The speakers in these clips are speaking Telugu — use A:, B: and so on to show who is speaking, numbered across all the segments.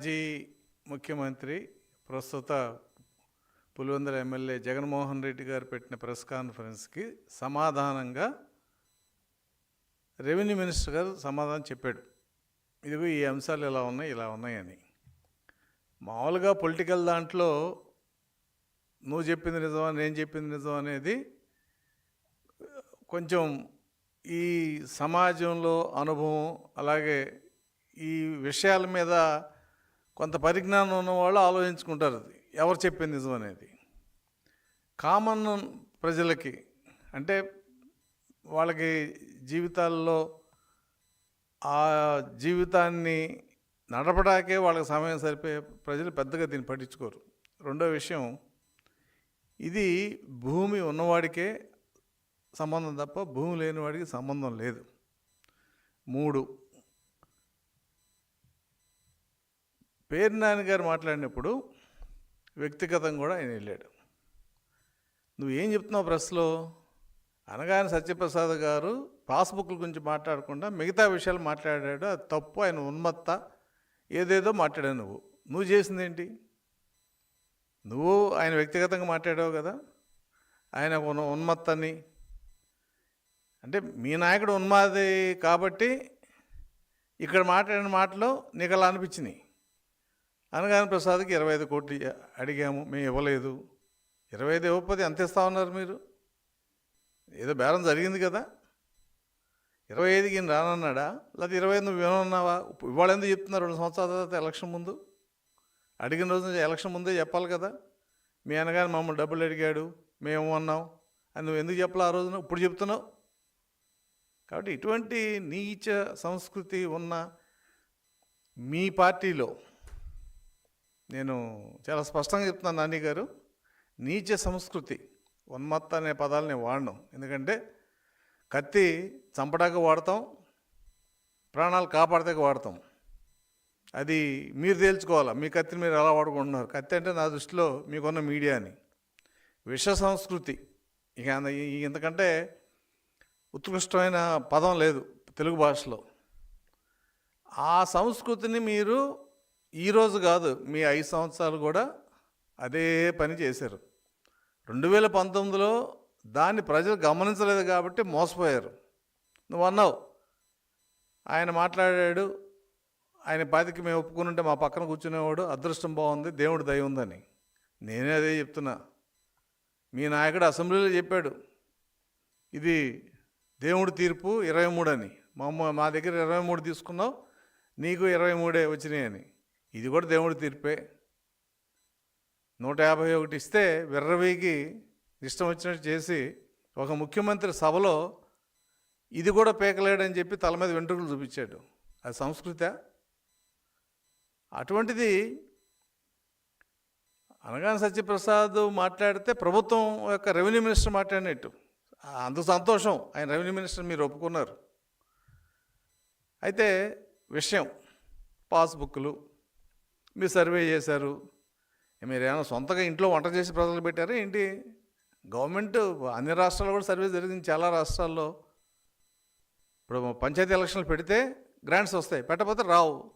A: మాజీ ముఖ్యమంత్రి ప్రస్తుత పులివెందుల ఎమ్మెల్యే జగన్మోహన్ రెడ్డి గారు పెట్టిన ప్రెస్ కాన్ఫరెన్స్కి సమాధానంగా రెవెన్యూ మినిస్టర్ గారు సమాధానం చెప్పాడు. ఇదిగో ఈ అంశాలు ఇలా ఉన్నాయి ఇలా ఉన్నాయని మామూలుగా పొలిటికల్ దాంట్లో నువ్వు చెప్పింది నిజమా నేను చెప్పింది నిజం అనేది కొంచెం ఈ సమాజంలో అనుభవం అలాగే ఈ విషయాల మీద కొంత పరిజ్ఞానం ఉన్నవాళ్ళు ఆలోచించుకుంటారు అది. ఎవరు చెప్పింది నిజం అనేది. కామన్ ప్రజలకి అంటే వాళ్ళకి జీవితాల్లో ఆ జీవితాన్ని నడపడాకే వాళ్ళకి సమయం సరిపోయే ప్రజలు పెద్దగా దీన్ని పట్టించుకోరు. రెండో విషయం ఇది భూమి ఉన్నవాడికే సంబంధం తప్ప భూమి లేని వాడికి సంబంధం లేదు. మూడు పేరు నాని గారు మాట్లాడినప్పుడు వ్యక్తిగతంగా కూడా ఆయన వెళ్ళాడు. నువ్వు ఏం చెప్తున్నావు ప్రెస్లో అనగానే సత్యప్రసాద్ గారు పాస్బుక్ల గురించి మాట్లాడకుండా మిగతా విషయాలు మాట్లాడాడు. అది తప్పు ఆయన ఉన్మత్త. ఏదేదో మాట్లాడావు నువ్వు. నువ్వు చేసింది ఏంటి? నువ్వు ఆయన వ్యక్తిగతంగా మాట్లాడావు కదా. ఆయన ఉన్మత్తని. అంటే మీ నాయకుడు ఉన్మాది కాబట్టి ఇక్కడ మాట్లాడిన మాటలు నీకు అలా అనిపించినాయి. అనగానే ప్రసాద్కి ఇరవై ఐదు కోట్లు అడిగాము. మేము ఇవ్వలేదు. ఇరవై ఐదు ఇవ్వకపోతే ఎంత ఇస్తా ఉన్నారు మీరు? ఏదో బేరం జరిగింది కదా. ఇరవై ఐదుకి రానన్నాడా? లేకపోతే ఇరవై ఐదు నువ్వు ఏమన్నావా ఇవాళ ఎందుకు చెప్తున్నారు? రెండు సంవత్సరాల తర్వాత ఎలక్షన్ ముందు? అడిగిన రోజు నుంచి ఎలక్షన్ ముందే చెప్పాలి కదా. మీ అనగానే మమ్మల్ని డబ్బులు అడిగాడు. మేము అన్నాం అని నువ్వు ఎందుకు చెప్పాలి ఆ రోజున? ఇప్పుడు చెప్తున్నావు. కాబట్టి ఇటువంటి నీచ సంస్కృతి ఉన్న మీ పార్టీలో నేను చాలా స్పష్టంగా చెప్తున్నాను నాని గారు నీచ సంస్కృతి ఉన్మత్త అనే పదాలు నేను వాడను. ఎందుకంటే కత్తి చంపడానికి వాడతాం ప్రాణాలు కాపాడతానికి వాడతాం. అది మీరు తేల్చుకోవాలా? మీ కత్తిని మీరు ఎలా వాడుకుంటున్నారు? కత్తి అంటే నా దృష్టిలో మీకున్న మీడియా అని. విష సంస్కృతి. ఇక ఎందుకంటే ఉత్కృష్టమైన పదం లేదు తెలుగు భాషలో. ఆ సంస్కృతిని మీరు ఈరోజు కాదు మీ ఐదు సంవత్సరాలు కూడా అదే పని చేశారు. రెండు వేల పంతొమ్మిదిలో దాన్ని ప్రజలు గమనించలేదు కాబట్టి మోసపోయారు. నువ్వు అన్నావు ఆయన మాట్లాడాడు ఆయన బాధకి మేము ఒప్పుకుని మా పక్కన కూర్చునేవాడు అదృష్టం బాగుంది దేవుడు దయ ఉందని. నేనే అదే చెప్తున్నా. మీ నాయకుడు అసెంబ్లీలో చెప్పాడు ఇది దేవుడి తీర్పు ఇరవై మూడు అని. మా మా దగ్గర ఇరవై మూడు తీసుకున్నావు నీకు ఇరవై మూడే వచ్చినాయి అని ఇది కూడా దేవుడి తీర్పే. నూట యాభై ఒకటి ఇస్తే విర్రవీగి ఇష్టం వచ్చినట్టు చేసి ఒక ముఖ్యమంత్రి సభలో ఇది కూడా పేకలేడని చెప్పి తల మీద వెంట్రుకలు చూపించాడు. అది సంస్కృత. అటువంటిది అనగానే సత్యప్రసాద్ మాట్లాడితే ప్రభుత్వం యొక్క రెవెన్యూ మినిస్టర్ మాట్లాడినట్టు. అంత సంతోషం. ఆయన రెవెన్యూ మినిస్టర్ మీరు ఒప్పుకున్నారు. అయితే విషయం పాస్బుక్లు మీరు సర్వే చేశారు. మీరు ఏమైనా సొంతగా ఇంట్లో వంట చేసి ప్రజలు పెట్టారా? ఏంటి? గవర్నమెంట్ అన్ని రాష్ట్రాల్లో కూడా సర్వే జరిగింది. చాలా రాష్ట్రాల్లో. ఇప్పుడు పంచాయతీ ఎలక్షన్లు పెడితే గ్రాంట్స్ వస్తాయి. పెట్టకపోతే రావు.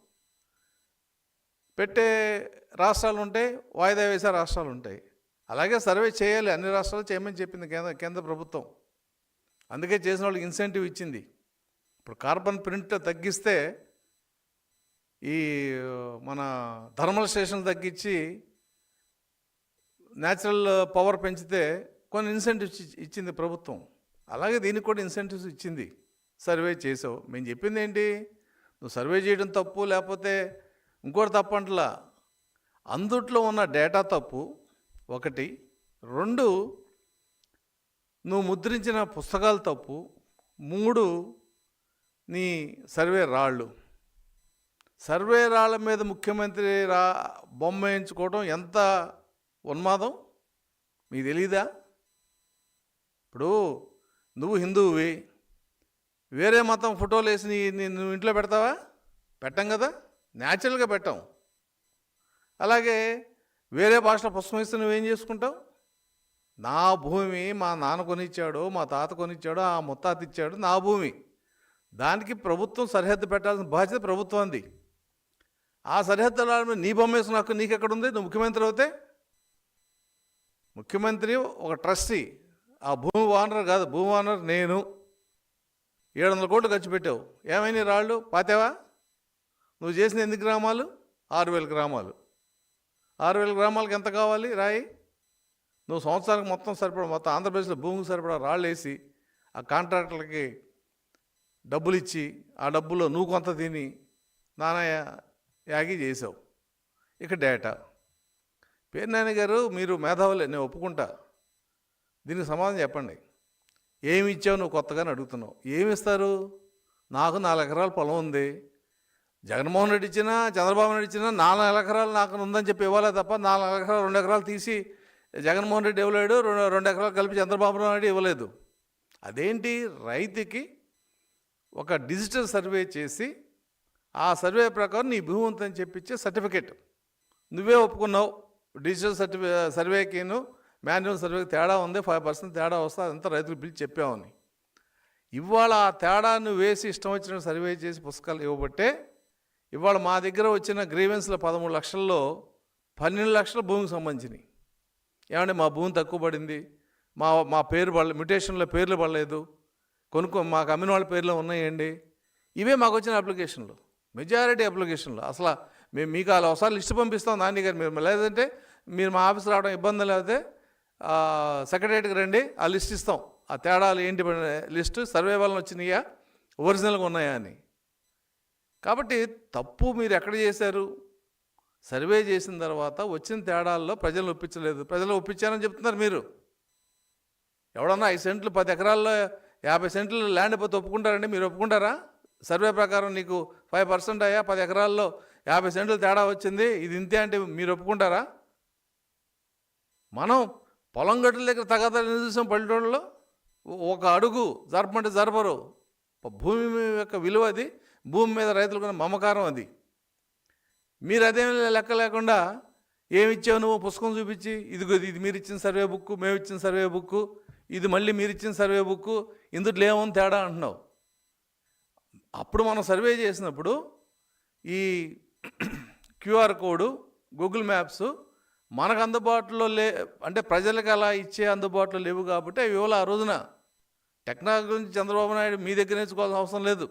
A: పెట్టే రాష్ట్రాలు ఉంటాయి వాయిదా వేసే రాష్ట్రాలు ఉంటాయి. అలాగే సర్వే చేయాలి. అన్ని రాష్ట్రాలు చేయమని చెప్పింది కేంద్ర కేంద్ర ప్రభుత్వం. అందుకే చేసిన వాళ్ళకి ఇన్సెంటివ్ ఇచ్చింది. ఇప్పుడు కార్బన్ ప్రింట్ తగ్గిస్తే ఈ మన థర్మల్ స్టేషన్ తగ్గించి న్యాచురల్ పవర్ పెంచితే కొన్ని ఇన్సెంటివ్స్ ఇచ్చింది ప్రభుత్వం. అలాగే దీనికి కూడా ఇన్సెంటివ్స్ ఇచ్చింది. సర్వే చేసావు. మేము చెప్పింది ఏంటి? నువ్వు సర్వే చేయడం తప్పు లేకపోతే ఇంకోటి తప్పంటలా. అందుట్లో ఉన్న డేటా తప్పు ఒకటి. రెండు నువ్వు ముద్రించిన పుస్తకాలు తప్పు. మూడు నీ సర్వే రాళ్ళు. సర్వే రాళ్ళ మీద ముఖ్యమంత్రి రా బొమ్మ వేయించుకోవడం ఎంత ఉన్మాదం? మీకు తెలీదా? ఇప్పుడు నువ్వు హిందువువి వేరే మతం ఫోటోలు వేసి నువ్వు ఇంట్లో పెడతావా? పెట్టం కదా న్యాచురల్గా పెట్టాం. అలాగే వేరే భాషలో పుస్తకం ఇస్తే నువ్వేం చేసుకుంటావు? నా భూమి మా నాన్న కొనిచ్చాడు మా తాత కొనిచ్చాడు ఆ ముత్తాత ఇచ్చాడు నా భూమి. దానికి ప్రభుత్వం సరిహద్దు పెట్టాల్సిన బాధ్యత ప్రభుత్వంది. ఆ సరిహద్దుల నీ బొమ్మ వేసిన హక్కు నీకెక్కడుంది? నువ్వు ముఖ్యమంత్రి అవుతే? ముఖ్యమంత్రి ఒక ట్రస్టీ. ఆ భూమి ఓనర్ కాదు భూమి ఓనర్ నేను. ఏడు వందల కోట్లు ఖర్చు పెట్టావు. ఏమైనా రాళ్ళు? పాతేవా? నువ్వు చేసిన ఎన్ని గ్రామాలు? ఆరు వేల గ్రామాలు. ఆరు వేల గ్రామాలకు ఎంత కావాలి రాయి? నువ్వు సంవత్సరానికి మొత్తం సరిపడా మొత్తం ఆంధ్రప్రదేశ్లో భూమికి సరిపడా రాళ్ళు వేసి ఆ కాంట్రాక్టర్లకి డబ్బులు ఇచ్చి ఆ డబ్బులో నువ్వు కొంత తిని నానా యాగి చేసావు ఇక డేటా. పేర్నాని గారు మీరు మేధావులే నేను ఒప్పుకుంటా. దీనికి సమాధానం చెప్పండి. ఏమి ఇచ్చావు నువ్వు కొత్తగానే అడుగుతున్నావు. ఏమి ఇస్తారు? నాకు నాలుగు ఎకరాల పొలం ఉంది. జగన్మోహన్ రెడ్డి ఇచ్చినా చంద్రబాబు నాయుడు ఇచ్చినా నాలుగు ఎకరాలు నాకు ఉందని చెప్పి ఇవ్వాలే తప్ప నాలుగు ఎకరాలు రెండు ఎకరాలు తీసి జగన్మోహన్ రెడ్డి ఇవ్వలేడు రెండు రెండు ఎకరాలు కలిపి చంద్రబాబు నాయుడు ఇవ్వలేదు. అదేంటి? రైతుకి ఒక డిజిటల్ సర్వే చేసి ఆ సర్వే ప్రకారం నీ భూమి ఉందని చెప్పించే సర్టిఫికెట్. నువ్వే ఒప్పుకున్నావు. డిజిటల్ సర్టిఫి సర్వేకిను మాన్యువల్ సర్వేకి తేడా ఉంది ఫైవ్ పర్సెంట్ తేడా వస్తే అదంతా రైతులు పిలిచి చెప్పామని ఇవాళ ఆ తేడాను వేసి ఇష్టం వచ్చిన సర్వే చేసి పుస్తకాలు ఇవ్వబట్టే ఇవాళ మా దగ్గర వచ్చిన గ్రీవెన్స్ల పదమూడు లక్షల్లో పన్నెండు లక్షల భూమికి సంబంధించినవి ఏమంటే మా భూమి తక్కువ పడింది మా మా పేరు పడలేదు మ్యుటేషన్లో పేర్లు పడలేదు కొనుక్కో మాకు అమ్మిన వాళ్ళ పేర్లు ఉన్నాయండి. ఇవే మాకు వచ్చిన అప్లికేషన్లు. మెజారిటీ అప్లికేషన్లు. అసలు మేము మీకు అలా ఒకసారి లిస్ట్ పంపిస్తాం నాని గారు మీరు. లేదంటే మీరు మా ఆఫీస్ రావడం ఇబ్బంది లేకపోతే సెక్రటరీకి రండి ఆ లిస్ట్ ఇస్తాం. ఆ తేడాలు ఏంటి లిస్టు సర్వే వలన వచ్చినాయా ఒరిజినల్గా ఉన్నాయా అని. కాబట్టి తప్పు మీరు ఎక్కడ చేశారు? సర్వే చేసిన తర్వాత వచ్చిన తేడాల్లో ప్రజలు ఒప్పించలేదు. ప్రజలు ఒప్పించారని చెప్తున్నారు మీరు. ఎవడన్నా ఐదు సెంట్లు పది ఎకరాల్లో యాభై సెంట్లు ల్యాండ్ పోతే ఒప్పుకుంటారండి. మీరు ఒప్పుకుంటారా? సర్వే ప్రకారం నీకు ఫైవ్ పర్సెంట్ అయ్యా పది ఎకరాల్లో యాభై సెంట్లు తేడా వచ్చింది. ఇది ఇంతే అంటే మీరు ఒప్పుకుంటారా? మనం పొలం గట్టుల దగ్గర తగదా చూసాం పల్లెటూళ్ళలో? ఒక అడుగు జరపమంటే జరపరు. భూమి యొక్క విలువ అది భూమి మీద రైతులకు మమకారం అది. మీరు అదేం లెక్క లేకుండా ఏమి ఇచ్చావు నువ్వు? పుస్తకం చూపించి ఇదిగో ఇది మీరు ఇచ్చిన సర్వే బుక్ మేము ఇచ్చిన సర్వే బుక్ ఇది మళ్ళీ మీరు ఇచ్చిన సర్వే బుక్ ఇందులో ఏముంది తేడా అంటున్నావు? అప్పుడు మనం సర్వే చేసినప్పుడు ఈ క్యూఆర్ కోడ్ గూగుల్ మ్యాప్స్ మనకు అందుబాటులో లే అంటే ప్రజలకు అలా ఇచ్చే అందుబాటులో లేవు కాబట్టి అవి ఇవాళ ఆ రోజున టెక్నాలజీ గురించి చంద్రబాబు నాయుడు మీ దగ్గర నేర్చుకోవాల్సిన అవసరం లేదు.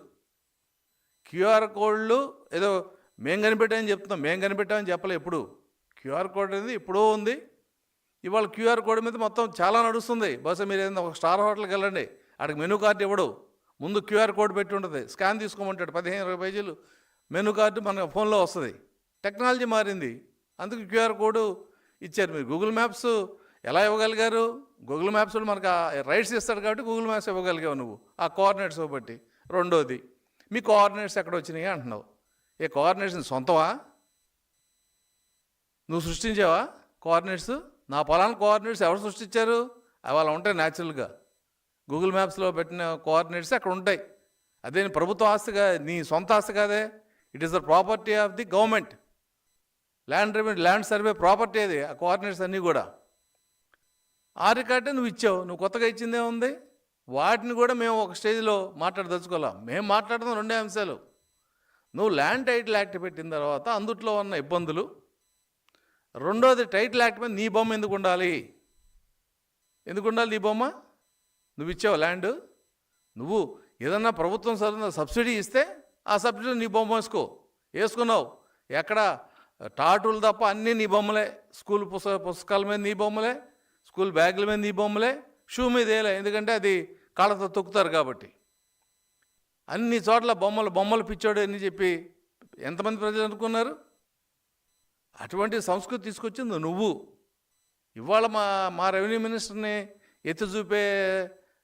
A: క్యూఆర్ కోడ్లు ఏదో మేము కనిపెట్టామని చెప్తున్నాం మేము కనిపెట్టామని చెప్పలే ఎప్పుడు. క్యూఆర్ కోడ్ అనేది ఇప్పుడో ఉంది. ఇవాళ క్యూఆర్ కోడ్ మీద మొత్తం చాలా నడుస్తుంది. బహుశా మీరు ఏదైనా ఒక స్టార్ హోటల్కి వెళ్ళండి అక్కడికి మెనూ కార్డు ఇవ్వడు. ముందు క్యూఆర్ కోడ్ పెట్టి ఉంటుంది. స్కాన్ తీసుకోమంటాడు. పదిహేను ఇరవై పేజీలు. మెనూ కార్డు మన ఫోన్లో వస్తుంది. టెక్నాలజీ మారింది. అందుకు క్యూఆర్ కోడ్ ఇచ్చారు మీరు. గూగుల్ మ్యాప్స్ ఎలా ఇవ్వగలిగారు? గూగుల్ మ్యాప్స్ మనకు రైట్స్ ఇస్తాడు కాబట్టి గూగుల్ మ్యాప్స్ ఇవ్వగలిగావు నువ్వు. ఆ కోఆర్డినేట్స్ బట్టి రెండోది మీ కోఆర్డినేట్స్ ఎక్కడ వచ్చినాయి అంటున్నావు. ఏ కోఆర్డినేట్స్ సొంతవా సొంతమా? నువ్వు సృష్టించావా కోఆర్డినేట్స్? నా పొలానికి కోఆర్డినేట్స్ ఎవరు సృష్టించారు? అవి అలా ఉంటాయి న్యాచురల్గా. గూగుల్ మ్యాప్స్లో పెట్టిన కోఆర్డినేట్స్ అక్కడ ఉంటాయి. అదే ప్రభుత్వ ప్రభుత్వ ఆస్తిగా నీ సొంత ఆస్తి కాదే. It is the property of the government land revenue land survey property అది ఆ కోఆర్డినేట్స్ అన్నీ కూడా. ఆ రికార్డే నువ్వు ఇచ్చావు నువ్వు కొత్తగా ఇచ్చిందే ఉంది. వాటిని కూడా మేము ఒక స్టేజ్లో మాట్లాడదలుచుకోవాలా? మేము మాట్లాడుతున్న రెండే అంశాలు. నువ్వు ల్యాండ్ టైటిల్ యాక్ట్ పెట్టిన తర్వాత అందుట్లో ఉన్న ఇబ్బందులు. రెండోది టైటిల్ యాక్ట్ మీద నీ బొమ్మ ఎందుకు ఉండాలి? ఎందుకు ఉండాలి నీ బొమ్మ? నువ్వు ఇచ్చావు ల్యాండ్? నువ్వు ఏదన్నా ప్రభుత్వం సరైన సబ్సిడీ ఇస్తే ఆ సబ్సిడీ నీ బొమ్మ వేసుకో. వేసుకున్నావు. ఎక్కడ? టాటులు తప్ప అన్నీ నీ బొమ్మలే. స్కూల్ పుస్తక పుస్తకాల మీద నీ బొమ్మలే. స్కూల్ బ్యాగుల మీద నీ బొమ్మలే. షూ మీద వేయలే. ఎందుకంటే అది కాళ్ళతో తొక్కుతారు కాబట్టి. అన్ని చోట్ల బొమ్మలు బొమ్మలు పిచ్చోడు అని చెప్పి ఎంతమంది ప్రజలు అనుకున్నారు? అటువంటి సంస్కృతి తీసుకొచ్చింది నువ్వు. ఇవాళ మా మా రెవెన్యూ మినిస్టర్ని ఎత్తి చూపే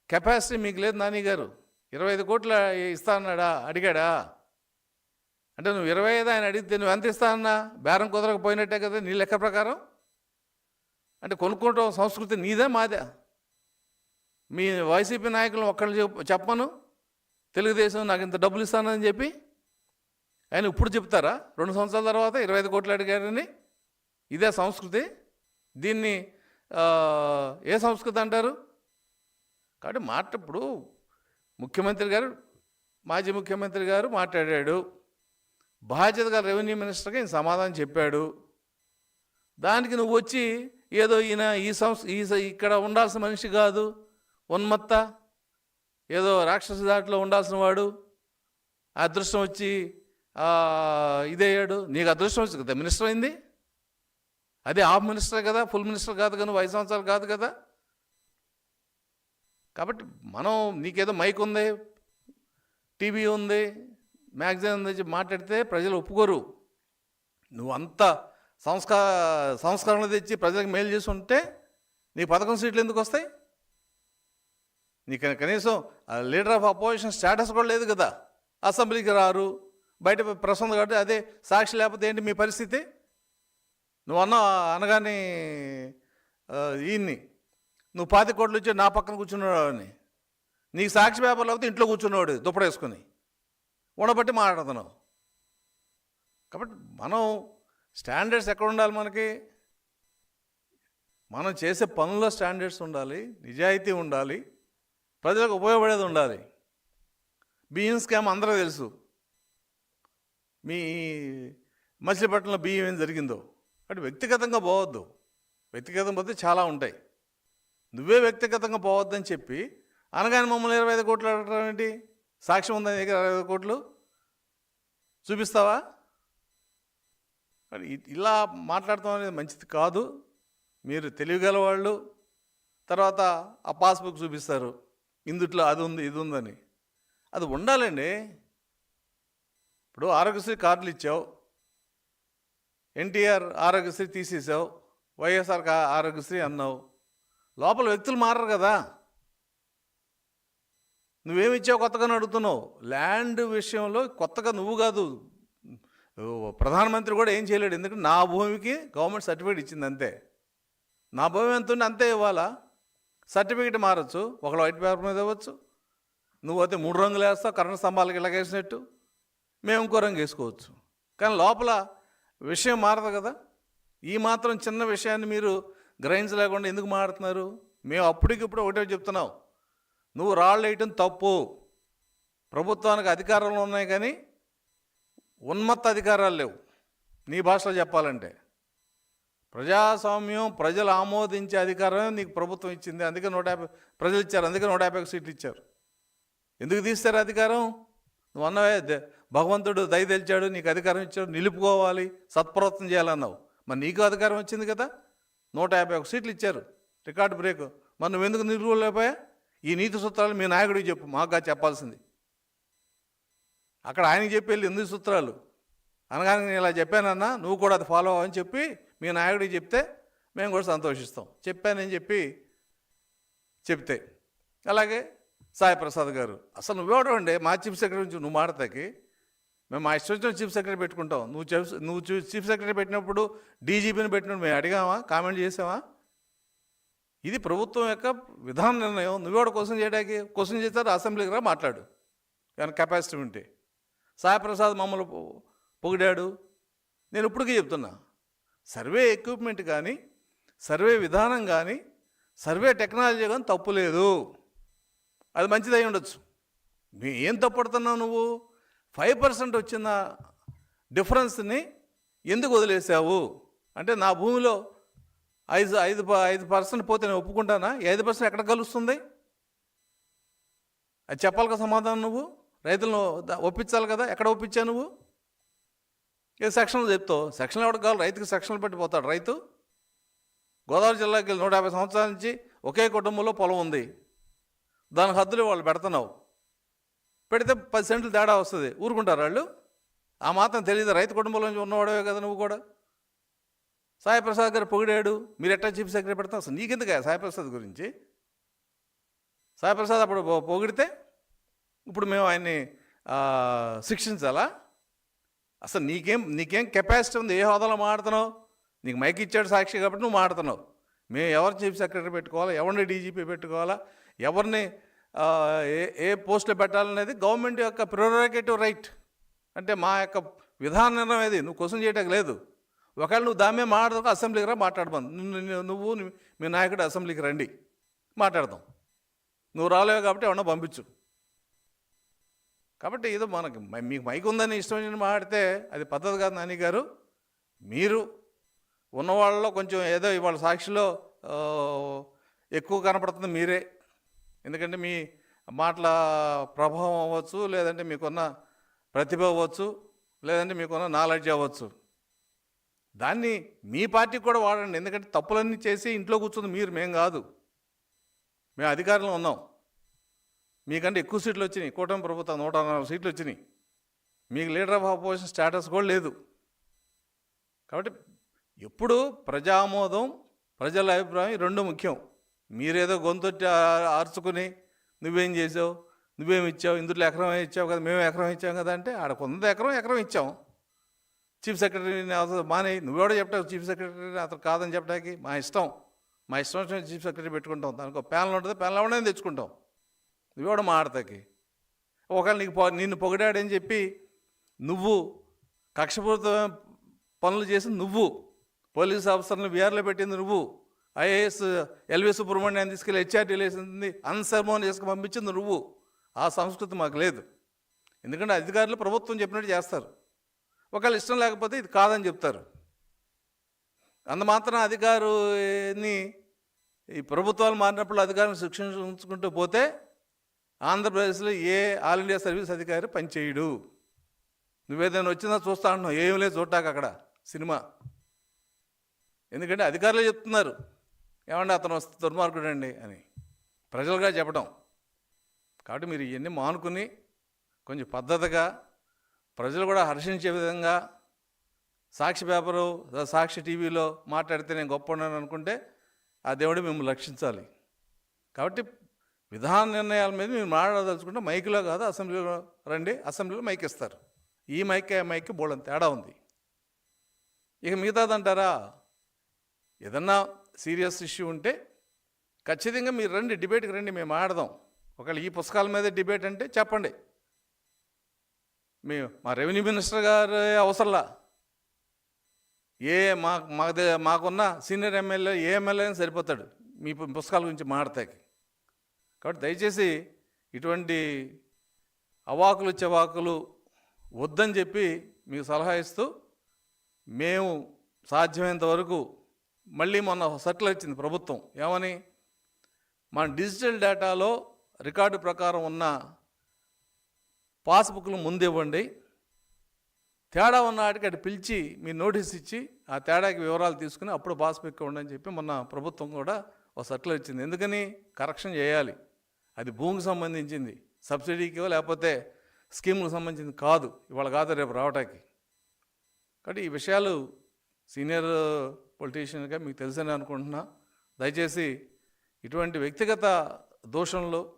A: కెపాసిటీ మీకు లేదు నాని గారు. ఇరవై ఐదు కోట్ల ఇస్తా అన్నాడా? అడిగాడా? అంటే నువ్వు ఇరవై ఐదు ఆయన అడిగితే నువ్వు ఎంత ఇస్తా అన్నా? బేరం కుదరకపోయినట్టే కదా నీ లెక్క ప్రకారం? అంటే కొనుక్కోవటం సంస్కృతి నీదే మాదే. మీ వైసీపీ నాయకులు ఒక్కళ్ళు చెప్పను. తెలుగుదేశం నాకు ఇంత డబ్బులు ఇస్తానని చెప్పి. ఆయన ఇప్పుడు చెప్తారా? రెండు సంవత్సరాల తర్వాత ఇరవై ఐదు కోట్లు అడిగారని. ఇదే సంస్కృతి. దీన్ని ఏ సంస్కృతి అంటారు? కాబట్టి మాటప్పుడు ముఖ్యమంత్రి గారు మాజీ ముఖ్యమంత్రి గారు మాట్లాడాడు. బాధ్యత గారు రెవెన్యూ మినిస్టర్కి ఈయన సమాధానం చెప్పాడు. దానికి నువ్వు వచ్చి ఏదో ఈయన ఈ సంస్థ ఈ ఇక్కడ ఉండాల్సిన మనిషి కాదు. ఉన్మత్త. ఏదో రాక్షస దాటిలో ఉండాల్సిన వాడు. ఆ అదృష్టం వచ్చి ఇదయ్యాడు. నీకు అదృష్టం వచ్చి కదా మినిస్టర్ అయింది. అదే హాఫ్ మినిస్టర్ కదా ఫుల్ మినిస్టర్ కాదు కదా నువ్వు ఐదు సంవత్సరాలు కాదు కదా. కాబట్టి మనం నీకేదో మైక్ ఉంది టీవీ ఉంది మ్యాగజైన్ ఉంది మాట్లాడితే ప్రజలు ఒప్పుకోరు. నువ్వు అంత సంస్కార సంస్కరణలు తెచ్చి ప్రజలకు మేలు చేసి ఉంటే నీ పథకం సీట్లు ఎందుకు వస్తాయి? నీకు కనీసం లీడర్ ఆఫ్ అపోజిషన్ స్టేటస్ కూడా లేదు కదా. అసెంబ్లీకి రారు బయట ప్రసంగం కాబట్టి అదే సాక్షి లేకపోతే ఏంటి మీ పరిస్థితి? నువ్వు అన్న అనగానే ఈయన్ని నువ్వు పాతి కోట్లు వచ్చి నా పక్కన కూర్చున్నాడు అని నీకు సాక్షి పేపర్ లేకపోతే ఇంట్లో కూర్చున్నాడు దుప్పడేసుకుని ఉండబట్టి మాట్లాడుతున్నావు. కాబట్టి మనం స్టాండర్డ్స్ ఎక్కడ ఉండాలి మనకి? మనం చేసే పనుల్లో స్టాండర్డ్స్ ఉండాలి నిజాయితీ ఉండాలి ప్రజలకు ఉపయోగపడేది ఉండాలి. బియ్యం స్కామ్ అందరూ తెలుసు. మీ మచిలీపట్నంలో బియ్యం ఏం జరిగిందో. అంటే వ్యక్తిగతంగా పోవద్దు. వ్యక్తిగతం పోతే చాలా ఉంటాయి. నువ్వే వ్యక్తిగతంగా పోవద్దని చెప్పి అనగానే మమ్మల్ని ఇరవై ఐదు కోట్లు అడగడం ఏంటి? సాక్ష్యం ఉందని దగ్గర ఇరవై ఐదు కోట్లు? చూపిస్తావా? ఇలా మాట్లాడటం అనేది మంచిది కాదు. మీరు తెలియగల వాళ్ళు తర్వాత ఆ పాస్బుక్ చూపిస్తారు. ఇందుట్లో అది ఉంది ఇది ఉందని. అది ఉండాలండి. ఇప్పుడు ఆరోగ్యశ్రీ కార్డులు ఇచ్చావు. ఎన్టీఆర్ ఆరోగ్యశ్రీ తీసేసావు. వైఎస్ఆర్ ఆరోగ్యశ్రీ అన్నావు. లోపల వ్యక్తులు మారరు కదా. నువ్వేమిచ్చావు కొత్తగా అడుగుతున్నావు. ల్యాండ్ విషయంలో కొత్తగా నువ్వు కాదు. ప్రధానమంత్రి కూడా ఏం చేయలేడు. ఎందుకంటే నా భూమికి గవర్నమెంట్ సర్టిఫికేట్ ఇచ్చింది అంతే. నా భూమి ఎంత ఉంది అంతే ఇవ్వాలా? సర్టిఫికేట్ మారచ్చు. ఒకళ్ళు వైట్ పేపర్ మీద ఇవ్వచ్చు. నువ్వు అయితే మూడు రంగులు వేస్తావు. కరెంట్ స్తంభాలకి ఇలాగేసినట్టు మేము ఇంకో రంగు వేసుకోవచ్చు. కానీ లోపల విషయం మారదు కదా. ఈ మాత్రం చిన్న విషయాన్ని మీరు గ్రహించలేకుండా ఎందుకు మారుతున్నారు మేము అప్పటికిప్పుడు ఒకటే చెప్తున్నాం. నువ్వు రాళ్ళు వేయటం తప్పు. ప్రభుత్వానికి అధికారాలు ఉన్నాయి కానీ ఉన్మత్త అధికారాలు లేవు. నీ భాషలో చెప్పాలంటే. ప్రజాస్వామ్యం ప్రజలు ఆమోదించే అధికారమే నీకు ప్రభుత్వం ఇచ్చింది. అందుకే నూట యాభై ప్రజలు ఇచ్చారు. అందుకే నూట యాభై సీట్లు ఇచ్చారు. ఎందుకు తీస్తారు అధికారం? నువ్వు అన్నవే ద- భగవంతుడు దయ తెలిచాడు నీకు అధికారం ఇచ్చాడు నిలుపుకోవాలి సత్ప్రవర్తన చేయాలన్నావు. మరి నీకు అధికారం వచ్చింది కదా? నూట యాభై ఒక సీట్లు ఇచ్చారు. Record break. మరి నువ్వెందుకు నిలువలేకపోయా? ఈ నీతి సూత్రాలు మీ నాయకుడికి చెప్పు మాకు చెప్పాల్సింది. అక్కడ ఆయనకి చెప్పి వెళ్ళి ఎందుకు సూత్రాలు? అనగానే నేను ఇలా చెప్పానన్నా నువ్వు కూడా అది ఫాలో అవ్వని చెప్పి మీ నాయకుడికి చెప్తే మేము కూడా సంతోషిస్తాం. చెప్పానని చెప్పి చెప్తే. అలాగే సాయి ప్రసాద్ గారు అసలు నువ్వెవడం అండి? మా చీఫ్ సెక్రటరీ నుంచి నువ్వు మాడతాకి మేము మా ఇష్టం చీఫ్ సెక్రటరీ పెట్టుకుంటాం. నువ్వు చీఫ్ నువ్వు చీఫ్ సెక్రటరీ పెట్టినప్పుడు డీజీపీని పెట్టినప్పుడు మేము అడిగామా? కామెంట్ చేసామా? ఇది ప్రభుత్వం యొక్క విధాన నిర్ణయం. నువ్వెవడ క్వశ్చన్ చేయడానికి క్వశ్చన్ చేస్తారు అసెంబ్లీకి రా మాట్లాడు. కానీ కెపాసిటీ ఉంటే. సాయిప్రసాద్ మమ్మల్ని పొగిడాడు. నేను ఇప్పటికీ చెప్తున్నా. సర్వే ఎక్విప్మెంట్ కానీ సర్వే విధానం కానీ సర్వే టెక్నాలజీ కానీ తప్పు లేదు. అది మంచిదై ఉండొచ్చు. మీ ఏం తప్పుడుతున్నావు నువ్వు? ఫైవ్ పర్సెంట్ వచ్చిన డిఫరెన్స్ని ఎందుకు వదిలేసావు? అంటే నా భూమిలో ఐదు ఐదు ప- ఐదు పర్సెంట్ పోతే నేను ఒప్పుకుంటానా? ఐదు పర్సెంట్ ఎక్కడ కలుస్తుంది? అది చెప్పాలి కదా సమాధానం నువ్వు? రైతులను ఒప్పించాలి కదా? ఎక్కడ ఒప్పించావు నువ్వు? ఏ సెక్షన్లు చెప్తావు? సెక్షన్లు ఎవరికి కావాలి? రైతుకి సెక్షన్లు పెట్టి పోతాడు రైతు. గోదావరి జిల్లాకి నూట యాభై సంవత్సరాల నుంచి ఒకే కుటుంబంలో పొలం ఉంది. దాని హద్దులు వాళ్ళు పెడుతున్నావు. పెడితే పది సెంట్లు తేడా వస్తుంది. ఊరుకుంటారు వాళ్ళు? ఆ మాత్రం తెలియదు. రైతు కుటుంబంలో నుంచి ఉన్నవాడవే కదా నువ్వు కూడా. సాయిప్రసాద్ గారు పొగిడాడు. మీరు ఎట్టా చీఫ్ సెక్రటరీ పెడతాం? అసలు నీకెందుకు సాయిప్రసాద్ గురించి? సాయిప్రసాద్ అప్పుడు పొగిడితే ఇప్పుడు మేము ఆయన్ని శిక్షించాలా? అసలు నీకేం నీకేం కెపాసిటీ ఉంది? ఏ హోదాలో మాడుతున్నావు నీకు మైక్ ఇచ్చాడు సాక్షి కాబట్టి నువ్వు మాడుతున్నావు మేము ఎవరు చీఫ్ సెక్రటరీ పెట్టుకోవాలా? ఎవరిని డీజీపీ పెట్టుకోవాలా? ఎవరిని ఏ ఏ పోస్టులు పెట్టాలనేది గవర్నమెంట్ యొక్క ప్రిరోగేటివ్ రైట్ అంటే మా యొక్క విధాన నిర్ణయం ఏది? నువ్వు క్వశ్చన్ చేయటం లేదు. ఒకవేళ నువ్వు దామే మీద మాట్లాడదాం అసెంబ్లీకి రా మాట్లాడమను నువ్వు- నువ్వు- మీ నాయకుడు అసెంబ్లీకి రండి. మాట్లాడదాం. నువ్వు రాలేవు కాబట్టి ఏమన్నా పంపించు. కాబట్టి ఏదో మనకి మై- మీకు మైక్ ఉందని ఇష్టం మాట్లాడితే అది పద్ధతి కాదు నాని గారు. మీరు ఉన్న వాళ్ళలో కొంచెం ఏదో ఇవాళ సాక్షిలో ఎక్కువ కనపడుతుంది మీరే. ఎందుకంటే మీ మాటల ప్రభావం అవ్వచ్చు లేదంటే మీకున్న ప్రతిభ అవ్వచ్చు లేదంటే మీకున్న నాలెడ్జ్ అవ్వచ్చు. దాన్ని మీ పార్టీకి కూడా వాడండి. ఎందుకంటే తప్పులన్నీ చేసి ఇంట్లో కూర్చుంది మీరు మేం కాదు. మేము అధికారంలో ఉన్నాం. మీకంటే ఎక్కువ సీట్లు వచ్చినాయి. కూటమి ప్రభుత్వం నూట నాలుగు సీట్లు వచ్చినాయి. మీకు లీడర్ ఆఫ్ ఆపోజిషన్ స్టేటస్ కూడా లేదు. కాబట్టి ఎప్పుడు ప్రజామోదం ప్రజల అభిప్రాయం రెండు ముఖ్యం. మీరేదో గొంతొట్టి ఆర్చుకుని నువ్వేం చేసావు? నువ్వేం ఇచ్చావు? ఇందులో ఎకరం ఇచ్చావు కదా? మేము ఎకరం ఇచ్చాం కదా అంటే ఆడ కొంత ఎకరం ఎకరం ఇచ్చాం. చీఫ్ సెక్రటరీని అసలు మానే నువ్వెవడో చెప్తావు చీఫ్ సెక్రటరీని అతను కాదని చెప్పడానికి? మా ఇష్టం. మా ఇష్టం వచ్చిన చీఫ్ సెక్రటరీ పెట్టుకుంటాం. దానికి ఒక ప్యానల్ ఉంటుంది ప్యానల్ ఎవడైనా తెచ్చుకుంటాం. నువ్వెవడ మాడతాకి ఒకవేళ నీకు నిన్ను పొగిడాడని చెప్పి నువ్వు కక్షపూరిత పనులు చేసి నువ్వు పోలీస్ ఆఫీసర్ని బీఆర్లో పెట్టింది నువ్వు ఐఏఎస్ ఎల్వి సుబ్రహ్మణ్యాన్ని తీసుకెళ్ళి హెచ్ఆర్టీలు వేసింది అన్సర్మోన్ చేసుకు పంపించింది నువ్వు. ఆ సంస్కృతి మాకు లేదు. ఎందుకంటే అధికారులు ప్రభుత్వం చెప్పినట్టు చేస్తారు. ఒకవేళ ఇష్టం లేకపోతే ఇది కాదని చెప్తారు. అంత మాత్రం అధికారుని ఈ ప్రభుత్వాలు మారినప్పుడు అధికారం శిక్షించుకుంటూ పోతే ఆంధ్రప్రదేశ్లో ఏ ఆల్ ఇండియా సర్వీస్ అధికారి పనిచేయడు. నువ్వేదైనా వచ్చిందా చూస్తా అంటున్నావు. ఏం లేదు చూడటాక అక్కడ సినిమా. ఎందుకంటే అధికారులే చెప్తున్నారు. ఏమంటే అతను వస్తే దుర్మార్గుడు అండి అని. ప్రజలుగా చెప్పడం. కాబట్టి మీరు ఇవన్నీ మానుకుని కొంచెం పద్ధతిగా ప్రజలు కూడా హర్షించే విధంగా సాక్షి పేపరు సాక్షి టీవీలో మాట్లాడితే నేను గొప్ప ఉన్నాను అనుకుంటే ఆ దేవుడు మిమ్మల్ని లక్షించాలి కాబట్టి విధాన నిర్ణయాల మీద మీరు మాట్లాడదలుచుకుంటే మైకులో కాదు అసెంబ్లీలో రండి అసెంబ్లీలో మైక్ ఇస్తారు. ఈ మైక్ ఆ మైక్ బోళ్ళని తేడా ఉంది. ఇక మిగతాదంటారా? ఏదన్నా సీరియస్ ఇష్యూ ఉంటే ఖచ్చితంగా మీరు రండి డిబేట్కి రండి మేము ఆడదాం. ఒకవేళ ఈ పుస్తకాల మీద డిబేట్ అంటే చెప్పండి. మీ మా రెవెన్యూ మినిస్టర్ గారు అవసరంలా. ఏ మా మాకు మాకున్న సీనియర్ ఎమ్మెల్యే ఏ ఎమ్మెల్యే సరిపోతాడు. మీ పుస్తకాల గురించి మాడతాకి కాబట్టి దయచేసి ఇటువంటి అవాకులు చెవాకులు వద్దని చెప్పి మీకు సలహా ఇస్తూ మేము సాధ్యమైనంత వరకు మళ్ళీ మొన్న సర్కులర్ ఇచ్చింది ప్రభుత్వం. ఏమని? మన డిజిటల్ డేటాలో రికార్డు ప్రకారం ఉన్న పాస్బుక్లు ముందు ఇవ్వండి. తేడా ఉన్న వాటికి అటు పిలిచి మీ నోటీస్ ఇచ్చి ఆ తేడాకి వివరాలు తీసుకుని అప్పుడు పాస్బుక్ ఇవ్వండి అని చెప్పి మొన్న ప్రభుత్వం కూడా ఒక సర్కులర్ ఇచ్చింది ఎందుకని? కరెక్షన్ చేయాలి. అది భూమికి సంబంధించింది. సబ్సిడీకి లేకపోతే స్కీములకు సంబంధించింది కాదు. ఇవాళ కాదు రేపు రావటానికి. కాబట్టి ఈ విషయాలు సీనియర్ పొలిటీషియన్గా మీకు తెలుసని అనుకుంటున్నా. దయచేసి ఇటువంటి వ్యక్తిగత దోషంలో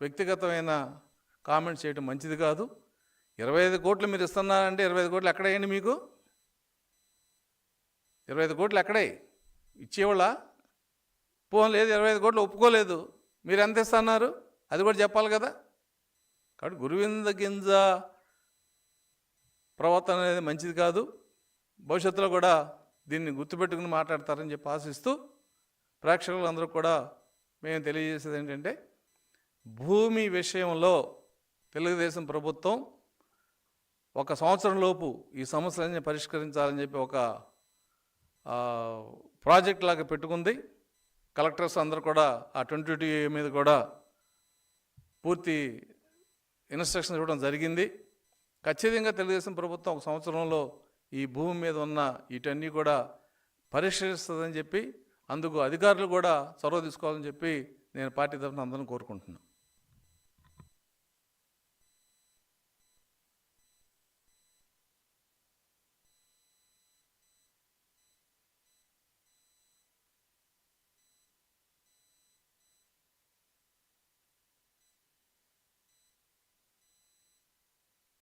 A: వ్యక్తిగతమైన కామెంట్స్ చేయడం మంచిది కాదు. ఇరవై ఐదు కోట్లు మీరు ఇస్తున్నారంటే ఇరవై ఐదు కోట్లు ఎక్కడేయండి మీకు? ఇరవై ఐదు కోట్లు ఎక్కడే? ఇచ్చేవాళ్ళ? పోన్ లేదు ఇరవై ఐదు కోట్లు ఒప్పుకోలేదు. మీరు ఎంత ఇస్తున్నారు? అది కూడా చెప్పాలి కదా. కాబట్టి గురువింద గింజ ప్రవర్తన అనేది మంచిది కాదు. భవిష్యత్తులో కూడా దీన్ని గుర్తుపెట్టుకుని మాట్లాడతారని చెప్పి ఆశిస్తూ ప్రేక్షకులందరూ కూడా మేము తెలియజేసేది ఏంటంటే భూమి విషయంలో తెలుగుదేశం ప్రభుత్వం ఒక సంవత్సరంలోపు ఈ సమస్యలన్నీ పరిష్కరించాలని చెప్పి ఒక ప్రాజెక్ట్ లాగా పెట్టుకుంది. కలెక్టర్స్ అందరూ కూడా ఆ ట్వంటీ టూ మీద కూడా పూర్తి ఇన్స్ట్రక్షన్స్ ఇవ్వడం జరిగింది. ఖచ్చితంగా తెలుగుదేశం ప్రభుత్వం ఒక సంవత్సరంలో ఈ భూమి మీద ఉన్న వీటన్నీ కూడా పరిష్కరిస్తుందని చెప్పి అందుకు అధికారులు కూడా చొరవ తీసుకోవాలని చెప్పి నేను పార్టీ తరఫున అందరం కోరుకుంటున్నాను.